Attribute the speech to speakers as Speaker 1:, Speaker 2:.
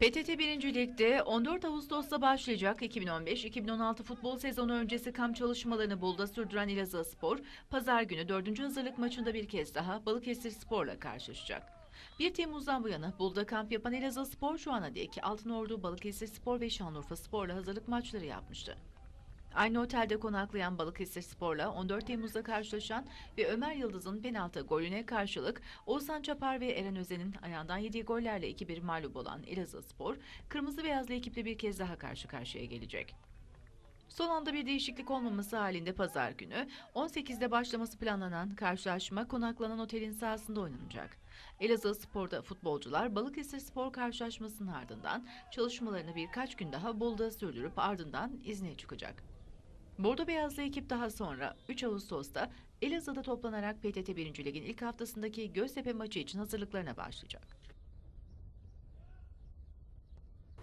Speaker 1: PTT 1. Lig'de 14 Ağustos'ta başlayacak 2015-2016 futbol sezonu öncesi kamp çalışmalarını Bolu'da sürdüren Elazığ Spor, pazar günü 4. hazırlık maçında bir kez daha Balıkesir Spor'la karşılaşacak. 1 Temmuz'dan bu yana Bolu'da kamp yapan Elazığ Spor şu ana dek Altınordu, Balıkesir Spor ve Şanlıurfa Spor'la hazırlık maçları yapmıştı. Aynı otelde konaklayan Balıkesir Spor'la 14 Temmuz'da karşılaşan ve Ömer Yıldız'ın penaltı golüne karşılık Oğuzhan Çapar ve Eren Özen'in ayağından yediği gollerle 2-1 mağlup olan Elazığ Spor, kırmızı beyazlı ekiple bir kez daha karşı karşıya gelecek. Son anda bir değişiklik olmaması halinde pazar günü 18'de başlaması planlanan karşılaşma konaklanan otelin sahasında oynanacak. Elazığ Spor'da futbolcular Balıkesir Spor karşılaşmasının ardından çalışmalarını birkaç gün daha Bolu'da sürdürüp ardından izne çıkacak. Bordo Beyazlı ekip daha sonra 3 Ağustos'ta Elazığ'da toplanarak PTT 1. Lig'in ilk haftasındaki Göztepe maçı için hazırlıklarına başlayacak.